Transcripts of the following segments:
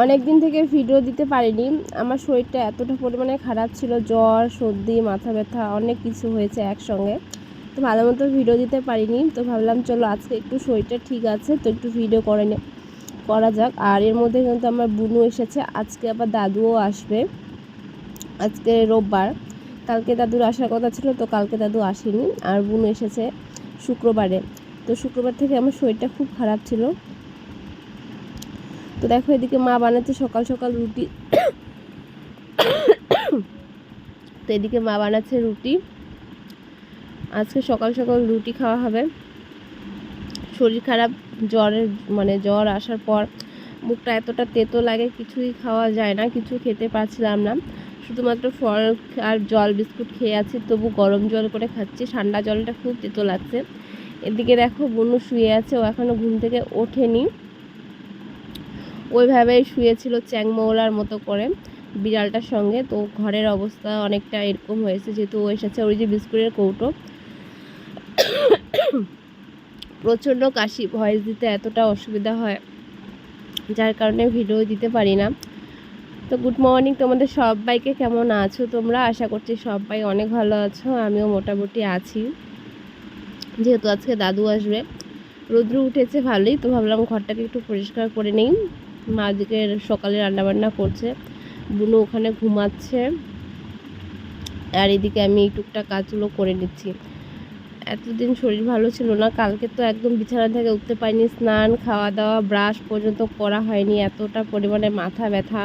অনেক দিন থেকে ভিডিও দিতে পারিনি। আমার শরীরটা এতটা পরিমাণে খারাপ ছিল, জ্বর, সর্দি, মাথা ব্যথা, অনেক কিছু হয়েছে একসঙ্গে। তো ভালো মতো ভিডিও দিতে পারিনি। তো ভাবলাম, চলো আজকে একটু শরীরটা ঠিক আছে, তো একটু ভিডিও করে নে, করা যাক। আর এর মধ্যে কিন্তু আমার বুনু এসেছে। আজকে আবার দাদুও আসবে। আজকে রোববার। কালকে দাদুর আসার কথা ছিল, তো কালকে দাদু আসেনি। আর বুনু এসেছে শুক্রবারে। তো শুক্রবার থেকে আমার শরীরটা খুব খারাপ ছিল। তো দেখো এদিকে মা বানাচ্ছে সকাল সকাল রুটি। তো এদিকে মা বানাচ্ছে রুটি। আজকে সকাল সকাল রুটি খাওয়া হবে। শরীর খারাপ, জ্বরের মানে জ্বর আসার পর মুখটা এতটা তেতো লাগে, কিছুই খাওয়া যায় না, কিছু খেতে পারছিলাম না। শুধুমাত্র ফল আর জল বিস্কুট খেয়ে আছি, তবু গরম জল করে খাচ্ছি, ঠান্ডা জলটা খুব তেতো লাগছে। এদিকে দেখো বনু শুয়ে আছে, ও এখনও ঘুম থেকে ওঠেনি। ওইভাবে শুয়েছিল চ্যাংমৌলার মতো করে বিড়ালটার সঙ্গে। তো ঘরের অবস্থা অনেকটা এরকম হয়েছে, যেহেতু ও এসেছে ওই যে বিস্কুটের কৌটো। প্রচণ্ড কাশি, ভয়েস দিতে এতটা অসুবিধা হয়, যার কারণে ভিডিও দিতে পারি না। তো গুড মর্নিং, তোমাদের সবাইকে কেমন আছো? তোমরা আশা করছি সবাই অনেক ভালো আছো, আমিও মোটামুটি আছি। যেহেতু আজকে দাদু আসবে, রৌদ্র উঠেছে ভালোই, তো ভাবলাম ঘরটাকে একটু পরিষ্কার করে নিই। মা দিকে সকালে রান্নাবান্না করছে। বুনো ওখানে ঘুমাচ্ছে। আর এদিকে আমি এই টুকটাক কাজগুলো করে নিচ্ছি। এতদিন শরীর ভালো ছিল না, কালকে তো একদম বিছানা থেকে উঠতে পারিনি। স্নান খাওয়া দাওয়া ব্রাশ পর্যন্ত করা হয়নি, এতটা পরিমাণে মাথা ব্যথা।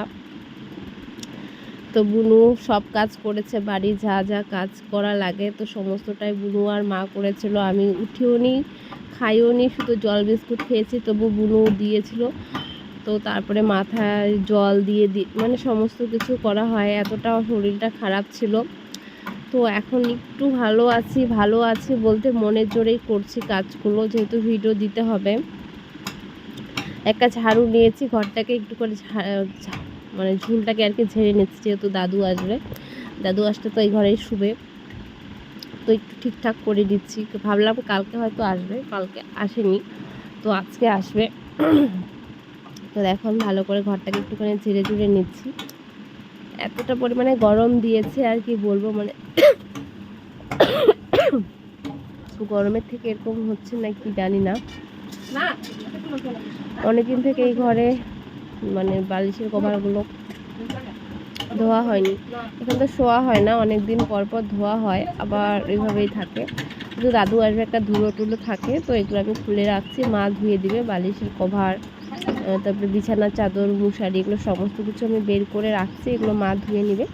তো বুনু সব কাজ করেছে, বাড়ি যা যা কাজ করা লাগে। তো সমস্তটাই বুনু আর মা করেছিল, আমি উঠিও নি, খাইও নি, শুধু জল বিস্কুট খেয়েছি, তবু বুনু দিয়েছিল। তো তারপরে মাথায় জল দিয়ে দি মানে সমস্ত কিছু করা হয়। এতটা শরীরটা খারাপ ছিল। তো এখন একটু ভালো আছি ভালো আছি বলতে মনের জোরেই করছি কাজগুলো, যেহেতু ভিডিও দিতে হবে। একটা ঝাড়ু নিয়েছি, ঘরটাকে একটু করে মানে ঝুলটাকে আর কি ঝেড়ে নিচ্ছি, যেহেতু দাদু আসবে। দাদু আসতে তো এই ঘরেই শুবে। তো একটু ঠিকঠাক করে দিচ্ছি ভাবলাম কালকে হয়তো আসবে, কালকে আসেনি, তো আজকে আসবে। তো এখন ভালো করে ঘরটাকে একটুখানি ঝেড়ে ঝুড়ে নিচ্ছি। এতটা পরিমাণে গরম দিয়েছে আর কি বলব মানে গরমের থেকে এরকম হচ্ছে না কি জানি না। অনেকদিন থেকে এই ঘরে মানে বালিশের কভারগুলো ধোয়া হয়নি। এখন তো শোয়া হয় না অনেক দিন পর পর ধোয়া হয়, আবার এইভাবেই থাকে। কিন্তু দাদু আসবে একটা ধুলো টুলো থাকে, তো এগুলো আমি খুলে রাখছি, মা ধুয়ে দিবে বালিশের কভার। তারপরে বিছানার চাদর, মশারি, এগুলো সমস্ত কিছু আমি বের করে রাখছি, এগুলো মা ধুয়ে নেবে।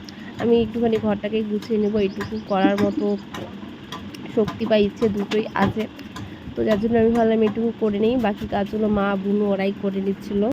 আমি একটুখানি ঘরটাকে গুছিয়ে নেব, এইটুকু করার মতো শক্তি বা ইচ্ছে দুটোই আছে। তো যার জন্য আমি ভাবলাম এটুকু করে নিই, বাকি কাজগুলো মা বুনু ওরাই করে নিচ্ছিলো।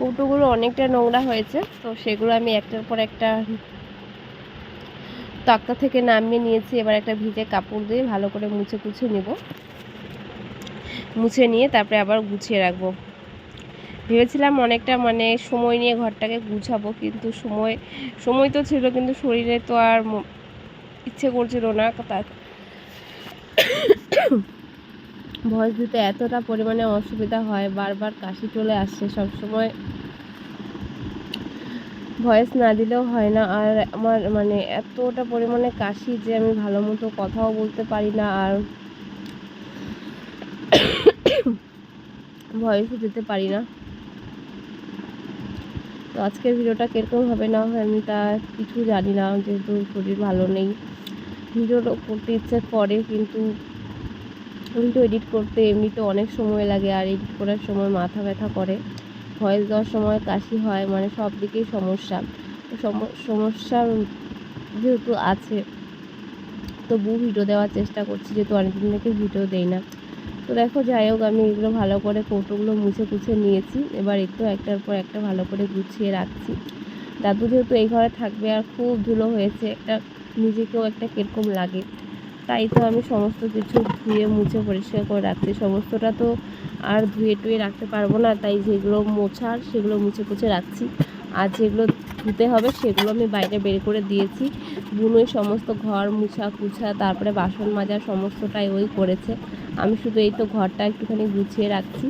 কৌটোগুলো অনেকটা নোংরা হয়েছে, তো সেগুলো আমি একটার পর একটা তক্তা থেকে নামিয়ে নিয়েছি। এবার একটা ভিজে কাপড় দিয়ে ভালো করে মুছে কুছে নেব। মুছে নিয়ে তারপরে আবার গুছিয়ে রাখব। ভেবেছিলাম অনেকটা মানে সময় নিয়ে ঘরটাকে গুছাবো, কিন্তু সময় সময় তো ছিল, কিন্তু শরীরে তো আর ইচ্ছে করছিল না। তার ভয়েস দিতে এতটা পরিমাণে অসুবিধা হয়, বারবার কাশি চলে আসছে সবসময়। ভয়েস না দিলেও হয় না। আর আমার মানে এতটা পরিমাণে কাশি যে আমি ভালো মতো কথাও বলতে পারি না। আর ভয়েসও দিতে পারি না। তো আজকের ভিডিওটা কীরকম হবে না হয় আমি তা কিছু জানি না। যেহেতু শরীর ভালো নেই। ভিডিও করতে ইচ্ছে করে, কিন্তু ভিডিও এডিট করতে এমনিতে অনেক সময় লাগে আর এডিট করার সময় মাথা ব্যথা করে। ভয়েস দেওয়ার সময় কাশি হয় মানে সব দিকেই সমস্যা। সমস্যা যেহেতু আছে তবু ভিডিও দেওয়ার চেষ্টা করছি যেহেতু অনেকদিন থেকে ভিডিও দেই না। তো দেখো, যাই হোক, আমি এগুলো ভালো করে কৌটোগুলো মুছে কুছে নিয়েছি। এবার একটু একটার পর একটা ভালো করে গুছিয়ে রাখছি। দাদু যেহেতু এই ঘরে থাকবে আর খুব ধুলো হয়েছে, একটা নিজেকেও একটা কীরকম লাগে। তাই তো আমি সমস্ত কিছু ধুয়ে, মুছে, পরিষ্কার করে রাখছি। সমস্তটা তো আর ধুয়ে টুয়ে রাখতে পারব না, তাই যেগুলো মোছার সেগুলো মুছে কুছে রাখছি। আর যেগুলো ধুতে হবে সেগুলো আমি বাইরে বের করে দিয়েছি। বুনোই সমস্ত ঘর মুছা কুছা, তারপরে বাসন মাজা সমস্তটাই ওই করেছে। আমি শুধু এই তো ঘরটা একটুখানি গুছিয়ে রাখছি।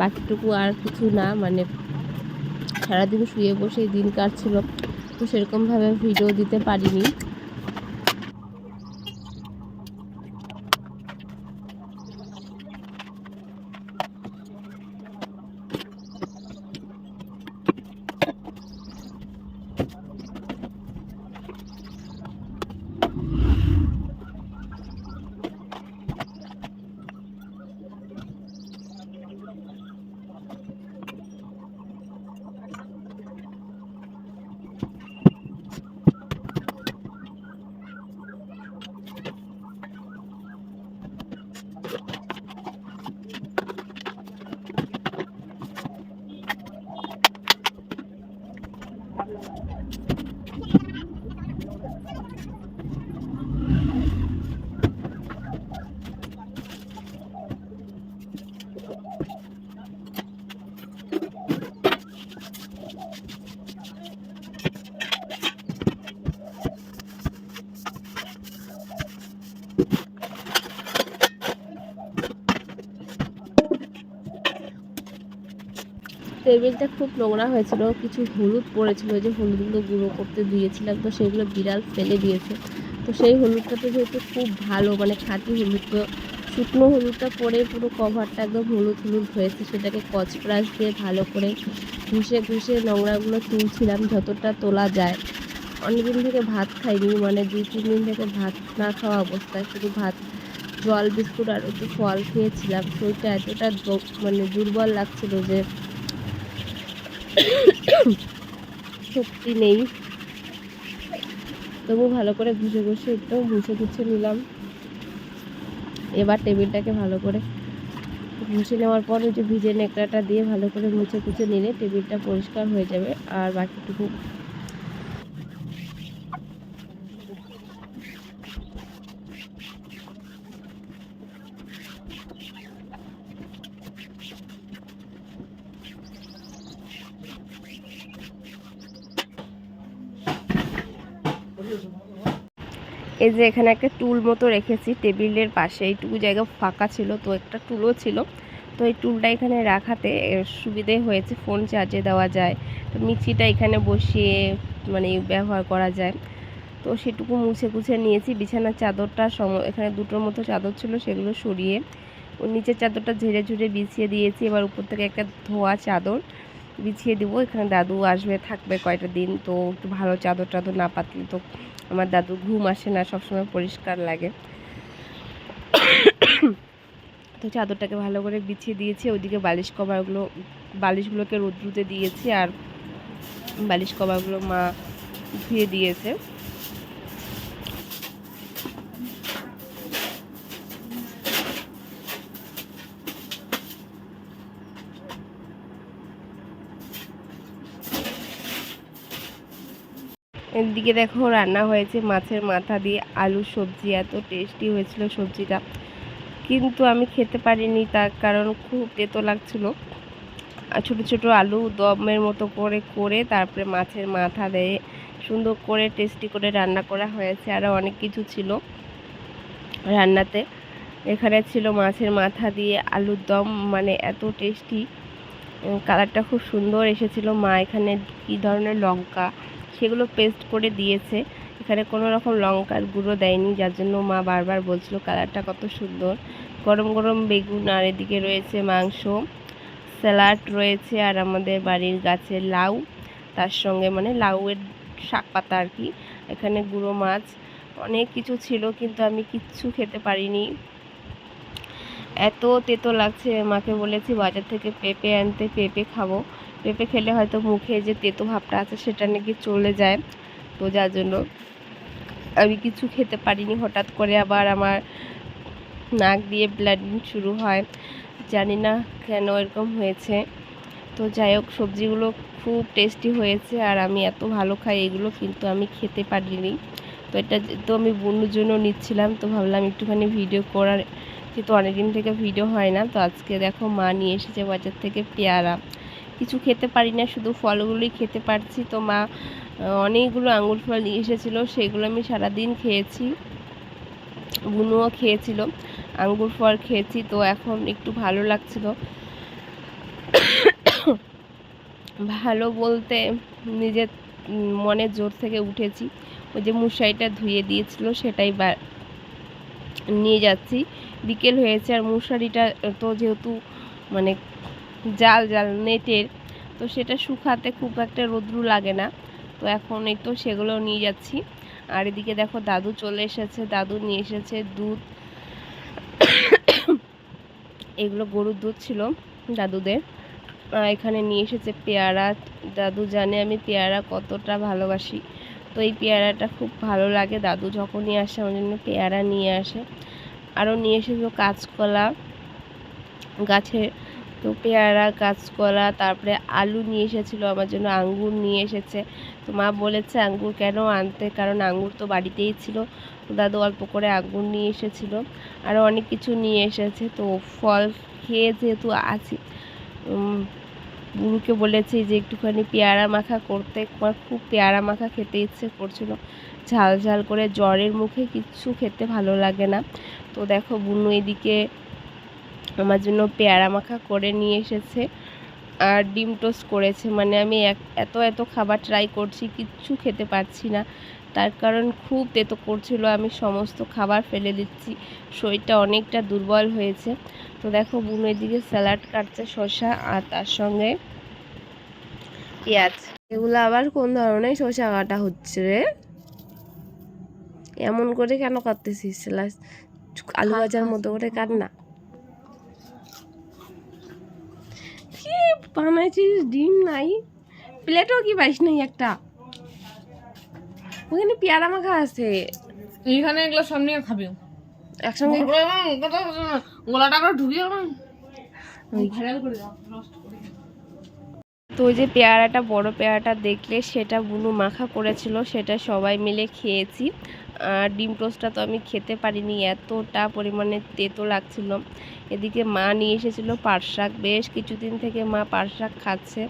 বাকিটুকু আর কিছু না মানে সারাদিন শুয়ে বসেই দিন কাটছিল তো সেরকমভাবে ভিডিও দিতে পারিনি। টেবিলটা খুব নোংরা হয়েছিল, কিছু হলুদ পড়েছিল যে হলুদগুলো গুঁড়ো করতে দিয়েছিলাম তো সেগুলো বিড়াল ফেলে দিয়েছে। তো সেই হলুদটা তো যেহেতু খুব ভালো মানে খাঁটি হলুদ, তো শুকনো হলুদটা পরে পুরো কভারটা একদম হলুদ হলুদ হয়েছে, সেটাকে কচব্রাশ দিয়ে ভালো করে ঘুষে ঘুষে নোংরাগুলো তুলছিলাম, যতটা তোলা যায়। অনেকদিন থেকে ভাত খাইনি মানে দুই, তিন দিন থেকে ভাত না খাওয়া অবস্থায় শুধু ভাত, জল, বিস্কুট আর একটু ফল খেয়েছিলাম। শরীরটা এতটা মানে দুর্বল লাগছিল যে শক্তি নেই। তবু ভালো করে ঘুষে ঘুষে একটু ঘুষে ঘুষে নিলাম। এবার টেবিলটাকে ভালো করে ঘুষে নেওয়ার পর ওই যে ভিজে নেকড়াটা দিয়ে ভালো করে মুছে কুচে নিলে টেবিলটা পরিষ্কার হয়ে যাবে আর বাকিটুকু এই যে এখানে একটা টুল মতো রেখেছি, টেবিলের পাশে এইটুকু জায়গা ফাঁকা ছিল, তো একটা টুলও ছিল। তো এই টুলটা এখানে রাখাতে সুবিধে হয়েছে, ফোন চার্জে দেওয়া যায়। তো মিক্সিটা এখানে বসিয়ে মানে ব্যবহার করা যায়। তো সেটুকু মুছে কুছে নিয়েছি। বিছানার চাদরটা সম, এখানে দুটোর মতো চাদর ছিল, সেগুলো সরিয়ে নিচের চাদরটা ঝেড়ে ঝুড়ে বিছিয়ে দিয়েছি। এবার উপর থেকে একটা ধোয়া চাদর বিছিয়ে দিব। এখানে দাদু আসবে, থাকবে কয়টা দিন, তো একটু ভালো চাদর টাদর না পাতলে তো আমার দাদু ঘুম আসে না, সবসময় পরিষ্কার লাগে। তো চাদরটাকে ভালো করে বিছিয়ে দিয়েছি, ওইদিকে বালিশ কভারগুলো, বালিশগুলোকে রোদ্রুতে দিয়েছি আর বালিশ কভারগুলো মা ধুয়ে দিয়েছে। এদিকে দেখো রান্না হয়েছে মাছের মাথা দিয়ে আলু সবজি, এত টেস্টি হয়েছিল সবজিটা। কিন্তু আমি খেতে পারিনি তার কারণ খুব তেতো লাগছিল। আর ছোটো ছোটো আলু দমের মতো করে করে তারপরে মাছের মাথা দিয়ে সুন্দর করে টেস্টি করে রান্না করা হয়েছে। আরও অনেক কিছু ছিল রান্নাতে। এখানে ছিল মাছের মাথা দিয়ে আলুর দম মানে এত টেস্টি কালারটা খুব সুন্দর এসেছিল। মা এখানে কী ধরনের লঙ্কা সেগুলো পেস্ট করে দিয়েছে। এখানে কোনো রকম লঙ্কার গুঁড়ো দেয়নি, যার জন্য মা বারবার বলছিল কালারটা কত সুন্দর। গরম গরম বেগুন, আর এদিকে রয়েছে মাংস স্যালাড রয়েছে, আর আমাদের বাড়ির গাছের লাউ, তার সঙ্গে মানে লাউয়ের শাক পাতা আর কি। এখানে গুঁড়ো মাছ, অনেক কিছু ছিল, কিন্তু আমি কিচ্ছু খেতে পারিনি। এত তেতো লাগছে, মাকে বলেছি বাজার থেকে পেঁপে আনতে, পেঁপে খাব। পেঁপে খেলে হয়তো মুখে যে তেতো ভাবটা আছে সেটা নাকি চলে যায়। তো যার জন্য আমি কিছু খেতে পারিনি। হঠাৎ করে আবার আমার নাক দিয়ে ব্লাডিং শুরু হয়। জানি না কেন এরকম হয়েছে। তো যাই হোক, সবজিগুলো খুব টেস্টি হয়েছে আর আমি এত ভালো খাই, এগুলো কিন্তু আমি খেতে পারিনি। তো এটা তো আমি বন্ধুর জন্য নিচ্ছিলাম, তো ভাবলাম একটুখানি ভিডিও করার। যেহেতু অনেকদিন থেকে ভিডিও হয় না। তো আজকে দেখো মা নিয়ে এসেছে বাজার থেকে পেয়ারা। কিছু খেতে পারি না, শুধু ফলগুলোই খেতে পারছি। তো মা অনেকগুলো আঙুর ফল নিয়ে এসেছিল, সেগুলো আমি সারাদিন খেয়েছি বুনুও খেয়েছিল আঙ্গুর ফল খেয়েছি, তো এখন একটু ভালো লাগছিল। ভালো বলতে নিজের মনের জোর থেকে উঠেছি, ওই যে মশারিটা ধুয়ে দিয়েছিল, সেটাই বা, নিয়ে যাচ্ছি। বিকেল হয়েছে আর মশারিটা তো যেহেতু মানে জাল জাল নেটের। তো সেটা শুকাতে খুব একটা রোদ্রু লাগে না। তো এখন এই তো সেগুলো নিয়ে যাচ্ছি। আর এদিকে দেখো দাদু চলে এসেছে। দাদু নিয়ে এসেছে দুধ। এগুলো গরুর দুধ ছিল দাদুদের। এখানে নিয়ে এসেছে পেয়ারা। দাদু জানে আমি পেয়ারা কতটা ভালোবাসি। তো এই পেয়ারাটা খুব ভালো লাগে। দাদু যখনই আসে আমার জন্য পেয়ারা নিয়ে আসে। আরও নিয়ে এসেছিল কাঁচকলা। গাছে তো পেয়ারা কাঁচকলা তারপরে আলু নিয়ে এসেছিল, আমার জন্য আঙ্গুর নিয়ে এসেছে। তো মা বলেছে, আঙ্গুর কেন আনতে? কারণ আঙ্গুর তো বাড়িতেই ছিল। তো দাদু অল্প করে আঙ্গুর নিয়ে এসেছিল। আরও অনেক কিছু নিয়ে এসেছে। তো ফল খেয়ে যেহেতু আছি গুরুকে বলেছি যে একটুখানি পেয়ারা মাখা করতে। আমার খুব পেয়ারা মাখা খেতে ইচ্ছে করছিল। ঝাল ঝাল করে জ্বরের মুখে কিচ্ছু খেতে ভালো লাগে না। তো দেখো, বুনু এদিকে আমার জন্য পেয়ারা মাখা করে নিয়ে এসেছে আর ডিম টোস্ট করেছে। মানে আমি এত এত খাবার ট্রাই করছি, কিচ্ছু খেতে পারছি না। তার কারণ খুব তেতো করছিল, আমি সমস্ত খাবার ফেলে দিচ্ছি। শরীরটা অনেকটা দুর্বল হয়েছে। তো দেখো, বুনু এদিকে স্যালাড কাটছে শসা আর তার সঙ্গে পেঁয়াজ। এগুলো আবার কোন ধরনের শসা কাটা হচ্ছে রে? এমন করে কেন কাটতেছিস? আলু ভাজার মতো করে কাট না কি বানাইছিস ডিম নাই প্লেটও কি পাইস নাই একটা। ওখানে পেয়ারা মাখা আছে। এইখানে এগুলো সব নিয়ে খাবি। একসঙ্গে গোলাটা করে ঢুকিয়ে। তো যে পেয়ারাটা বড় পেয়ারাটা দেখলে সেটা বুনু মাখা করেছিল সেটা সবাই মিলে খেয়েছি। ডিম টোস্টটা তো আমি খেতে পারিনি, এতটা পরিমাণে তেতো লাগছিল। এদিকে মা নিয়ে এসেছিল পাট শাক, বেশ কিছুদিন থেকে মা পাট শাক খাচ্ছে।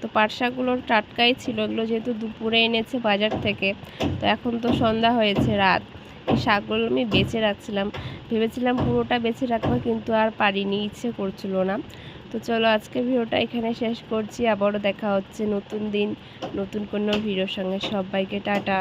তো পাট শাকগুলো টাটকাই ছিল, এগুলো যেহেতু দুপুরে এনেছে বাজার থেকে, তো এখন তো সন্ধ্যা হয়েছে রাত। এই শাকগুলো আমি বেছে রাখছিলাম, ভেবেছিলাম পুরোটা বেছে রাখব, কিন্তু আর পারিনি, ইচ্ছে করছিল না। তো চলো আজকে ভিডিওটা এখানে শেষ করছি, আবারও দেখা হচ্ছে নতুন দিন, নতুন কোনো ভিডিওর সঙ্গে। সবাইকে টাটা।